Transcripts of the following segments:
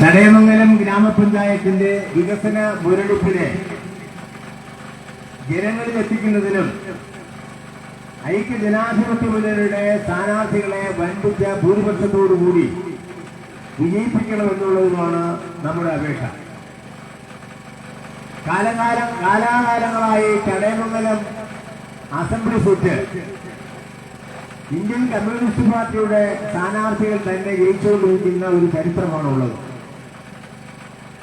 ചടയമംഗലം ഗ്രാമപഞ്ചായത്തിന്റെ വികസന മുരടിപ്പിനെ ജനങ്ങളിൽ എത്തിക്കുന്നതിനും ഐക്യ ജനാധിപത്യ മുന്നണിയുടെ സ്ഥാനാർത്ഥികളെ വൻപിച്ച ഭൂരിപക്ഷത്തോടുകൂടി വിജയിപ്പിക്കണമെന്നുള്ളതുമാണ് നമ്മുടെ അപേക്ഷ. കാലകാലം കാലാകാലങ്ങളായി Chadayamangalam assembly seat Indian communist പാർട്ടിയുടെ സ്ഥാനാർത്ഥികൾ തന്നെ ജയിച്ചുകൊണ്ടിരിക്കുന്ന ഒരു ചരിത്രമാണുള്ളത്.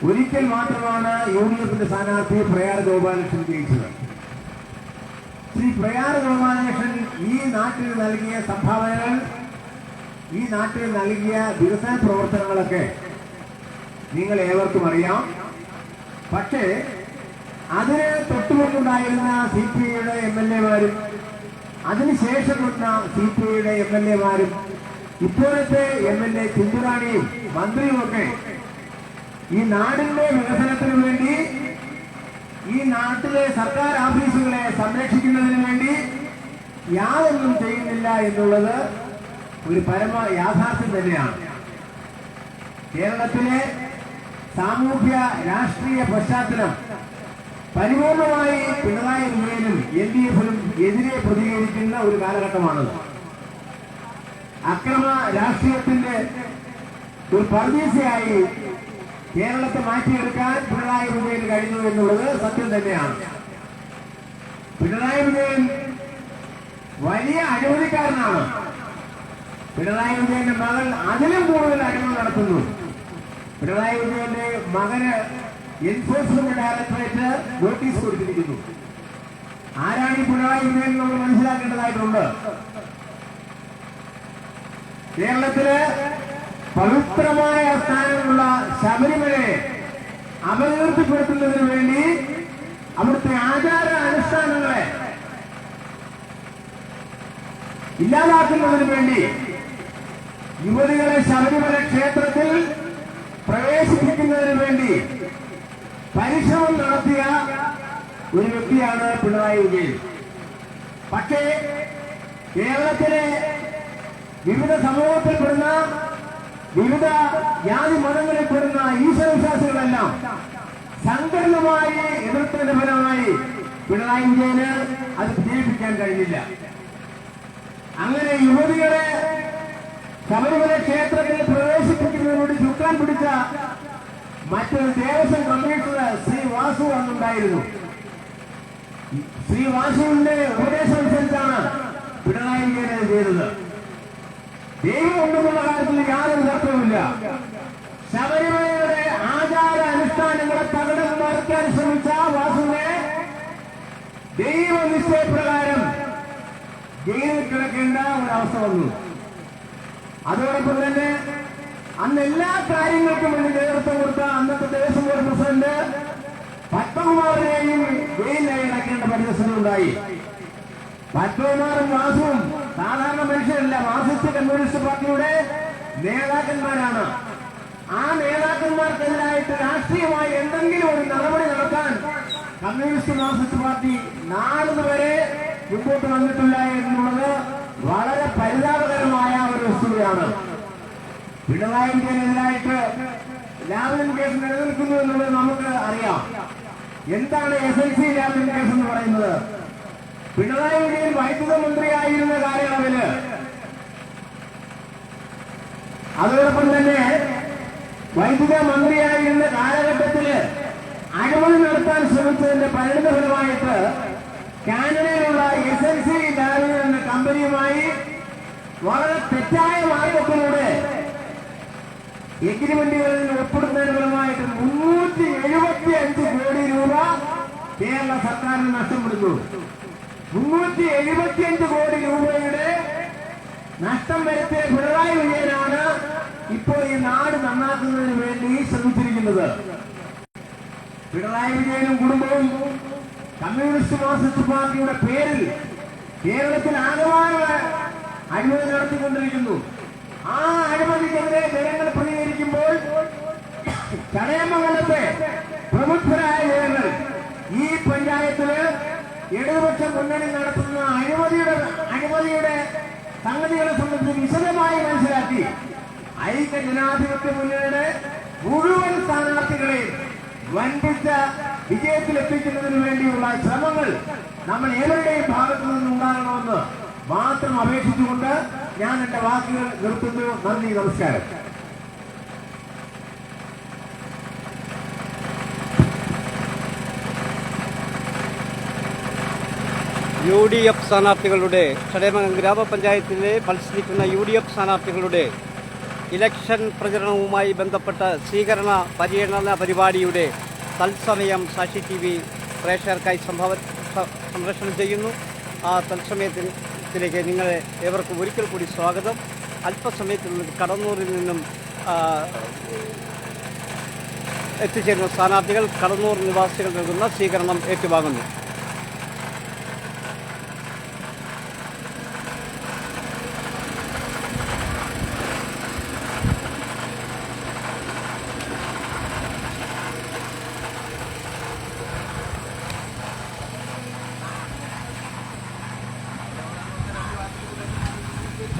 ഒരിക്കൽ മാത്രമാണ് യു ഡി എഫിന്റെ സ്ഥാനാർത്ഥി പ്രയാർ ഗോപാലകൃഷ്ണൻ ജയിച്ചത്. ശ്രീ പ്രയാർ ഗോപാലകൃഷ്ണൻ ഈ നാട്ടിൽ നൽകിയ സംഭാവനകൾ ഈ നാട്ടിൽ നൽകിയ വികസന പ്രവർത്തനങ്ങളൊക്കെ നിങ്ങൾ ഏവർക്കും അറിയാം. പക്ഷേ അതിന് തൊട്ടുമുണ്ടായിരുന്ന സി പി ഐയുടെ എം എൽ എമാരും അതിനുശേഷം വന്ന സി പി ഐയുടെ എം എൽ എമാരും ഇപ്പോഴത്തെ എം എൽ എ ചിന്തുറാണിയും മന്ത്രിയുമൊക്കെ ഈ നാടിന്റെ വികസനത്തിന് വേണ്ടി ഈ നാട്ടിലെ സർക്കാർ ഓഫീസുകളെ സംരക്ഷിക്കുന്നതിന് വേണ്ടി യാതൊന്നും ചെയ്യുന്നില്ല എന്നുള്ളത് ഒരു പരമ യാഥാർത്ഥ്യം തന്നെയാണ്. കേരളത്തിലെ സാമൂഹ്യ രാഷ്ട്രീയ പശ്ചാത്തലം പരിപൂർണമായി പിണറായി വിജയനും എൽ ഡി എഫിനും എതിരെ പ്രതികരിക്കുന്ന ഒരു കാലഘട്ടമാണത്. അക്രമ രാഷ്ട്രീയത്തിന്റെ ഒരു പർദീസയായി കേരളത്തെ മാറ്റിയെടുക്കാൻ പിണറായി വിജയന് കഴിഞ്ഞു എന്നുള്ളത് സത്യം തന്നെയാണ്. പിണറായി വിജയൻ വലിയ അഴിമതിക്കാരനാണ്. പിണറായി വിജയന്റെ മകൾ അതിലും കൂടുതൽ അഴിമതി നടത്തുന്നു. പിണറായി വിജയന്റെ മകന് എൻഫോഴ്സ്മെന്റ് ഡയറക്ടറേറ്റ് നോട്ടീസ് കൊടുത്തിരിക്കുന്നു. ആരാണ് ഈ പിണറായി വിജയൻ നമ്മൾ മനസ്സിലാക്കേണ്ടതായിട്ടുണ്ട്. കേരളത്തിൽ പവിത്രമായ സ്ഥാനമുള്ള ശബരിമലയെ അപകീർത്തിപ്പെടുത്തുന്നതിന് വേണ്ടി അവിടുത്തെ ആചാര അനുഷ്ഠാനങ്ങളെ ഇല്ലാതാക്കുന്നതിന് വേണ്ടി യുവതികളെ ശബരിമല ക്ഷേത്രത്തിൽ പ്രവേശിപ്പിക്കുന്നതിന് വേണ്ടി പരിശ്രമം നടത്തിയ ഒരു വ്യക്തിയാണ് പിണറായി വിജയൻ. പക്ഷേ കേരളത്തിലെ വിവിധ സമൂഹത്തിൽപ്പെടുന്ന വിവിധ ജാതി മതങ്ങളിൽ പെടുന്ന ഈശ്വരവിശ്വാസികളെല്ലാം സങ്കീർണമായി എതിർത്തതിന്റെ ഫലമായി പിണറായി വിജയന് അത് വിജയിപ്പിക്കാൻ കഴിഞ്ഞില്ല. അങ്ങനെ യുവതികളെ ശബരിമല ക്ഷേത്രത്തിൽ പ്രവേശിപ്പിക്കുന്നതിനോട് ചുക്കാൻ പിടിച്ച മറ്റൊരു ദേവസ്വം കമ്മീഷണർ ശ്രീ വാസു അന്നുണ്ടായിരുന്നു. ശ്രീ വാസുവിന്റെ ഉപദേശം അനുസരിച്ചാണ് പിണറായി വിജയൻ ചെയ്തത്. ദൈവം ഉണ്ടെന്നുള്ള കാര്യത്തിൽ യാതൊരു തർക്കവുമില്ല. ശബരിമലയുടെ ആചാര അനുഷ്ഠാനങ്ങളെ തകടം മറിക്കാൻ ശ്രമിച്ച വാസുവിനെ ദൈവനിശ്ചയപ്രകാരം ജയിലിൽ കിടക്കേണ്ട ഒരവസ്ഥ വന്നു. അതോടൊപ്പം തന്നെ അന്ന് എല്ലാ കാര്യങ്ങൾക്കും വേണ്ടി നേതൃത്വം കൊടുത്ത അന്നത്തെ ദേവസ്വം ബോർഡ് പ്രസിഡന്റ് പത്മകുമാറിനെയും ജയിലിലായി അടക്കേണ്ട പരിതസ്ഥിതി ഉണ്ടായി പത്മകുമാറും വാസുവും സാധാരണ മനുഷ്യരല്ല. മാർക്സിസ്റ്റ് കമ്മ്യൂണിസ്റ്റ് പാർട്ടിയുടെ നേതാക്കന്മാരാണ്. ആ നേതാക്കന്മാർക്കെതിരായിട്ട് രാഷ്ട്രീയമായി എന്തെങ്കിലും ഒരു നടപടി നടത്താൻ കമ്മ്യൂണിസ്റ്റ് മാർക്സിസ്റ്റ് പാർട്ടി നാളിതുവരെ മുമ്പോട്ട് വന്നിട്ടില്ല എന്നുള്ളത് വളരെ പരിതാപകരമായ ഒരു വസ്തുതയാണ് പിണറായി വിജയനെതിരായിട്ട് ലാവലിൻ കേസ് നിലനിൽക്കുന്നു എന്നുള്ളത് നമുക്ക് അറിയാം. എന്താണ് S L C Lavalin case എന്ന് പറയുന്നത്? പിണറായി വിജയൻ വൈദ്യുത മന്ത്രിയായിരുന്ന കാലയളവിൽ അതോടൊപ്പം തന്നെ വൈദ്യുത മന്ത്രിയായിരുന്ന കാലഘട്ടത്തിൽ അഴിമതി നടത്താൻ ശ്രമിച്ചതിന്റെ പരിണിത ഫലമായിട്ട് കാനഡയിലുള്ള എസ് എൽ സി ലാബിൽ എന്ന കമ്പനിയുമായി വളരെ തെറ്റായ മാർഗത്തിലൂടെ എഗ്രിമെന്റുകളിൽ ഒപ്പിടുന്നതിന് ഫലമായിട്ട് മുന്നൂറ്റി എഴുപത്തി അഞ്ച് കോടി രൂപ കേരള സർക്കാരിന് നഷ്ടപ്പെടുന്നു. മുന്നൂറ്റി എഴുപത്തിയഞ്ച് കോടി രൂപയുടെ നഷ്ടം വരുത്തിയ പിണറായി വിജയനാണ് ഇപ്പോൾ ഈ നാട് നന്നാക്കുന്നതിന് വേണ്ടി ശ്രമിച്ചിരിക്കുന്നത്. പിണറായി വിജയനും കുടുംബവും കമ്മ്യൂണിസ്റ്റ് മാർക്സിസ്റ്റ് പാർട്ടിയുടെ പേരിൽ കേരളത്തിൽ ആകമാന അഴിമതി നടത്തിക്കൊണ്ടിരിക്കുന്നു. ആ അഴിമതിക്കെതിരെ ജനങ്ങൾ പ്രതികരിക്കുമ്പോൾ ചടയമംഗലത്തെ പ്രമുഖരായ ജനങ്ങൾ ഈ ഇടതുപക്ഷ മുന്നണി നടത്തുന്ന അഴിമതിയുടെ അഴിമതിയുടെ സംഗതികളെ സംബന്ധിച്ച് വിശദമായി മനസ്സിലാക്കി. ഐക്യ ജനാധിപത്യ മുന്നണിയുടെ മുഴുവൻ വൻപിച്ച വിജയത്തിലെത്തിക്കുന്നതിന് വേണ്ടിയുള്ള ശ്രമങ്ങൾ നമ്മൾ ഏവരുടെയും ഭാഗത്തു നിന്നുണ്ടാകണമെന്ന് മാത്രം അപേക്ഷിച്ചുകൊണ്ട് ഞാൻ എന്റെ വാക്കുകൾ നിർത്തുന്നു. നന്ദി നമസ്കാരം. യു ഡി എഫ് സ്ഥാനാർത്ഥികളുടെ ചടയമംഗം ഗ്രാമപഞ്ചായത്തിലെ മത്സരിക്കുന്ന യു ഡി എഫ് സ്ഥാനാർത്ഥികളുടെ ഇലക്ഷൻ പ്രചരണവുമായി ബന്ധപ്പെട്ട സ്വീകരണ പര്യടന പരിപാടിയുടെ തത്സമയം സാക്ഷി ടി വി പ്രേക്ഷകർക്കായി സംഭവ സംരക്ഷണം ചെയ്യുന്നു. ആ തത്സമയത്തിലേക്ക് നിങ്ങളെ ഏവർക്കും ഒരിക്കൽ കൂടി സ്വാഗതം. അല്പസമയത്തിനുള്ളിൽ കടന്നൂരിൽ നിന്നും എത്തിച്ചേരുന്ന സ്ഥാനാർത്ഥികൾ കടന്നൂർ നിവാസികൾ നൽകുന്ന സ്വീകരണം ഏറ്റുവാങ്ങുന്നു.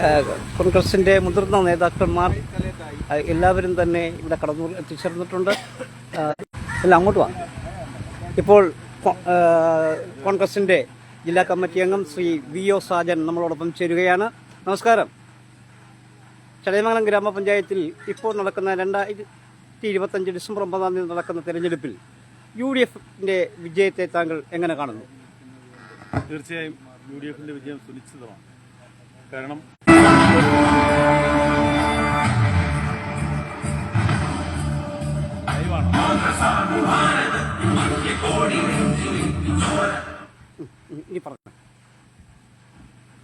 ഏഹ് കോൺഗ്രസിന്റെ മുതിർന്ന നേതാക്കന്മാർ എല്ലാവരും തന്നെ ഇവിടെ കടന്നൂർ എത്തിച്ചേർന്നിട്ടുണ്ട്. എല്ലാം അങ്ങോട്ട് വാ. ഇപ്പോൾ കോൺഗ്രസിന്റെ ജില്ലാ കമ്മിറ്റി അംഗം ശ്രീ വി ഒ സാജൻ നമ്മളോടൊപ്പം ചേരുകയാണ്. നമസ്കാരം. ചടയമംഗലം ഗ്രാമപഞ്ചായത്തിൽ ഇപ്പോൾ നടക്കുന്ന രണ്ടായിരത്തി ഇരുപത്തഞ്ച് ഡിസംബർ ഒമ്പതാം തീയതി നടക്കുന്ന തെരഞ്ഞെടുപ്പിൽ യു ഡി എഫിന്റെ വിജയത്തെ താങ്കൾ എങ്ങനെ കാണുന്നു? തീർച്ചയായും യു ഡി എഫിന്റെ വിജയം സുനിശ്ചിതമാണ്. കാരണം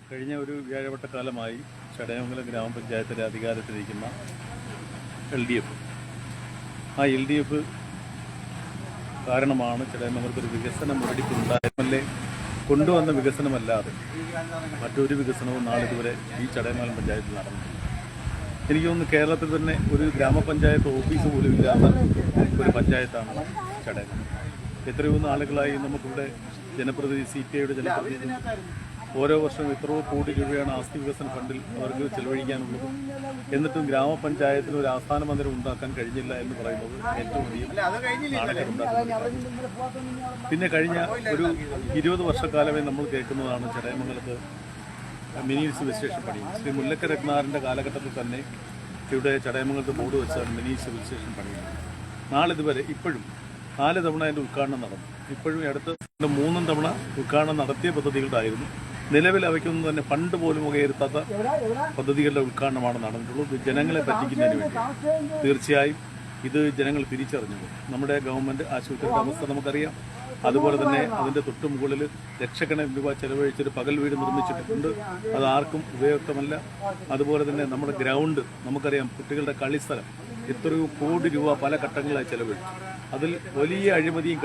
കഴിഞ്ഞ ഒരു വ്യാഴവട്ടക്കാലമായി ചടയമംഗലം ഗ്രാമപഞ്ചായത്തിലെ അധികാരത്തിലിരിക്കുന്ന എൽ ഡി എഫ്. ആ എൽ ഡി എഫ് കാരണമാണ് ചടയമംഗലത്ത് ഒരു വികസന മുരടിപ്പുണ്ടായമല്ലേ കൊണ്ടുവന്ന വികസനമല്ലാതെ മറ്റൊരു വികസനവും നാളിതുവരെ ഈ ചടയമംഗലം പഞ്ചായത്തിൽ നടന്നിട്ടില്ല. എനിക്ക് തോന്നുന്നു കേരളത്തിൽ തന്നെ ഒരു ഗ്രാമപഞ്ചായത്ത് ഓഫീസ് പോലും ഇല്ലാത്ത ഒരു പഞ്ചായത്താണ് ചടയമംഗലം. എത്രയോ നാളുകളായി നമുക്കിവിടെ ജനപ്രതിനിധി സി പി ഐയുടെ ജനപ്രതിനിധി ഓരോ വർഷവും ഇത്ര കോടി രൂപയാണ് ആസ്തി വികസന ഫണ്ടിൽ അവർക്ക് ചെലവഴിക്കാനുള്ളത്. എന്നിട്ടും ഗ്രാമപഞ്ചായത്തിന് ഒരു ആസ്ഥാന മന്ദിരം ഉണ്ടാക്കാൻ കഴിഞ്ഞില്ല എന്ന് പറയുന്നത് ഏറ്റവും വലിയ പിന്നെ കഴിഞ്ഞ ഒരു ഇരുപത് വർഷക്കാലമേ നമ്മൾ കേൾക്കുന്നതാണ് ചടയമംഗലത്ത് മിനി സിവിൽ സ്റ്റേഷൻ പണി. ശ്രീ മുല്ലക്ക രത്നാറിന്റെ കാലഘട്ടത്തിൽ തന്നെ ഇവിടെ ചടയമംഗലത്ത് ബോർഡ് വെച്ചാണ് മിനി സിവിൽ സ്റ്റേഷൻ പണിയുന്നത് നാളിതുവരെ ഇപ്പോഴും നാല് തവണ അതിന്റെ ഉദ്ഘാടനം നടന്നു. ഇപ്പോഴും അടുത്ത മൂന്നും തവണ ഉദ്ഘാടനം നടത്തിയ പദ്ധതികളുണ്ടായിരുന്നു നിലവിൽ അവയ്ക്കൊന്നും തന്നെ ഫണ്ട് പോലും വകയിരുത്താത്ത പദ്ധതികളുടെ ഉദ്ഘാടനമാണ് നടന്നിട്ടുള്ളത്. ജനങ്ങളെ പറ്റിക്കുന്നതിന് വേണ്ടി. തീർച്ചയായും ഇത് ജനങ്ങൾ തിരിച്ചറിഞ്ഞു നമ്മുടെ ഗവൺമെന്റ് ആശുപത്രിയുടെ അവസ്ഥ നമുക്കറിയാം. അതുപോലെ തന്നെ അതിന്റെ തൊട്ടു മുകളിൽ ലക്ഷക്കണക്കിന് രൂപ ചെലവഴിച്ചൊരു പകൽ വീട് നിർമ്മിച്ചിട്ടുണ്ട്. അത് ആർക്കും ഉപയുക്തമല്ല അതുപോലെ തന്നെ നമ്മുടെ ഗ്രൗണ്ട് നമുക്കറിയാം കുട്ടികളുടെ കളിസ്ഥലം എത്രയോ കോടി രൂപ പല ഘട്ടങ്ങളായി ചെലവഴിച്ചു. അതിൽ വലിയ അഴിമതിയും